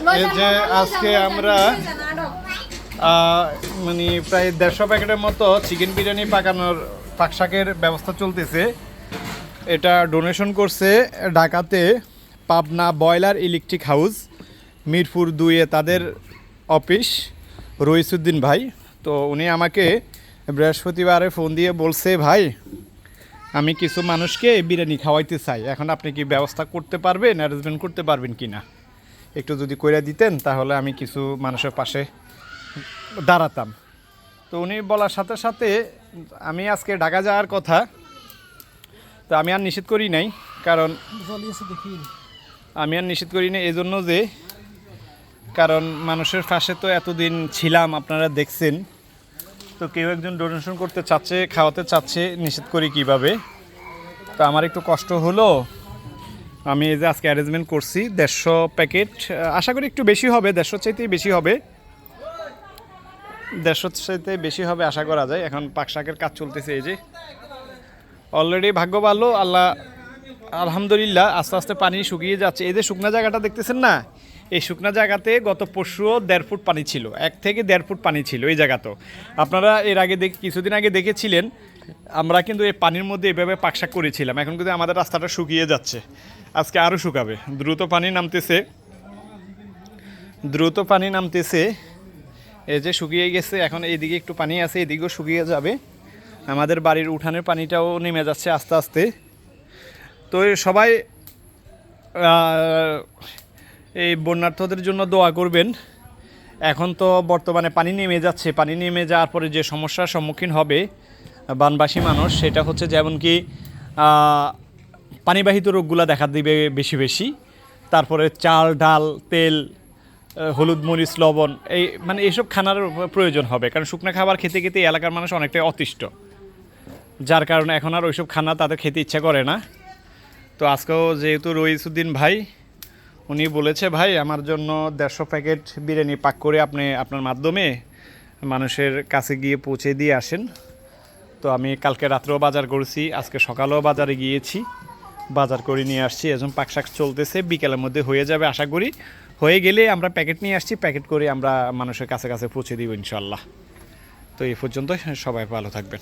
এই যে আজকে আমরা মানে প্রায় দেড়শো প্যাকেটের মতো চিকেন বিরিয়ানি পাকানোর পাকশাকের ব্যবস্থা চলতেছে। এটা ডোনেশন করছে ঢাকাতে Pabna boiler electric house Mirpur দুইয়ে তাদের অফিস রইসুদ্দিন ভাই। তো উনি আমাকে বৃহস্পতিবারে ফোন দিয়ে বলছে ভাই আমি কিছু মানুষকে বিরিয়ানি খাওয়াইতে চাই। এখন আপনি কি ব্যবস্থা করতে পারবেন অ্যারেঞ্জমেন্ট করতে পারবেন কি না একটু যদি কইরা দিতেন, তাহলে আমি কিছু মানুষের পাশে দাঁড়াতাম। তো উনি বলার সাথে সাথে আমি আজকে ঢাকা যাওয়ার কথা, তো আমি আর নিষেধ করি নাই, কারণ আমি আর নিষেধ করি না এই জন্য যে, কারণ মানুষের পাশে তো এতদিন ছিলাম, আপনারা দেখছেন। তো কেউ একজন ডোনেশন করতে চাচ্ছে, খাওয়াতে চাচ্ছে, নিষেধ করি কীভাবে? তো আমার একটু কষ্ট হলো। আমি এই যে আজকে অ্যারেঞ্জমেন্ট করছি, দেড়শো প্যাকেট আশা করি একটু বেশি হবে, দেড়শো চাইতে বেশি হবে। দেড়শো চাইতে বেশি হবে আশা করা যায়, এখন পাকশাকের কাজ চলতেছে এই যে। অলরেডি ভাগ্য ভালো, আল্লাহ আলহামদুলিল্লাহ, আস্তে আস্তে পানি শুকিয়ে যাচ্ছে। এই যে শুকনা জায়গাটা দেখতেছেন না? এই শুকনা জায়গাতে গত পরশুও দেড় ফুট পানি ছিল। এক থেকে দেড় ফুট পানি ছিল এই জায়গাতেও আপনারা এর আগে দেখ, কিছুদিন আগে দেখেছিলেন, আমরা কিন্তু এই পানির মধ্যে এভাবে পাকশাক করেছিলাম। এখন কিন্তু আমাদের রাস্তাটা শুকিয়ে যাচ্ছে। আজকে আরও শুকাবে। দ্রুত পানি নামতেছে। দ্রুত পানি নামতেছে। এই যে শুকিয়ে গেছে, এখন এইদিকে একটু পানি আছে, এদিকেও শুকিয়ে যাবে। আমাদের বাড়ির উঠানের পানিটাও নেমে যাচ্ছে আস্তে আস্তে। তো সবাই এই বন্যার্থদের জন্য দোয়া করবেন। এখন তো বর্তমানে পানি নেমে যাচ্ছে। পানি নেমে যাওয়ার পরে যে সমস্যার সম্মুখীন হবে বানবাসী মানুষ, সেটা হচ্ছে যেমন কি পানিবাহিত রোগগুলো দেখা দিবে বেশি বেশি। তারপরে চাল, ডাল, তেল হলুদ মরিচ, লবণ, এই মানে এইসব খানার প্রয়োজন হবে। কারণ শুকনো খাবার খেতে খেতে এলাকার মানুষ অনেকটাই অতিষ্ঠ। যার কারণে এখন আর ওইসব খানা তাদের খেতে ইচ্ছা করে না। তো আজকেও যেহেতু রইসুদ্দিন ভাই, উনি বলেছে, ভাই, আমার জন্য দেড়শো প্যাকেট বিরিয়ানি পাক করে আপনি আপনার মাধ্যমে মানুষের কাছে গিয়ে পৌঁছে দিয়ে আসেন। তো আমি কালকে রাত্রেও বাজার করেছি, আজকে সকালেও বাজারে গিয়েছি, বাজার করে নিয়ে আসছি। এখন পাক শাক চলতেছে, বিকেলের মধ্যে হয়ে যাবে আশা করি। হয়ে গেলে আমরা প্যাকেট নিয়ে আসছি, প্যাকেট করে আমরা মানুষের কাছে কাছে পৌঁছে দিব ইনশাল্লাহ তো এই পর্যন্ত সবাই ভালো থাকবেন।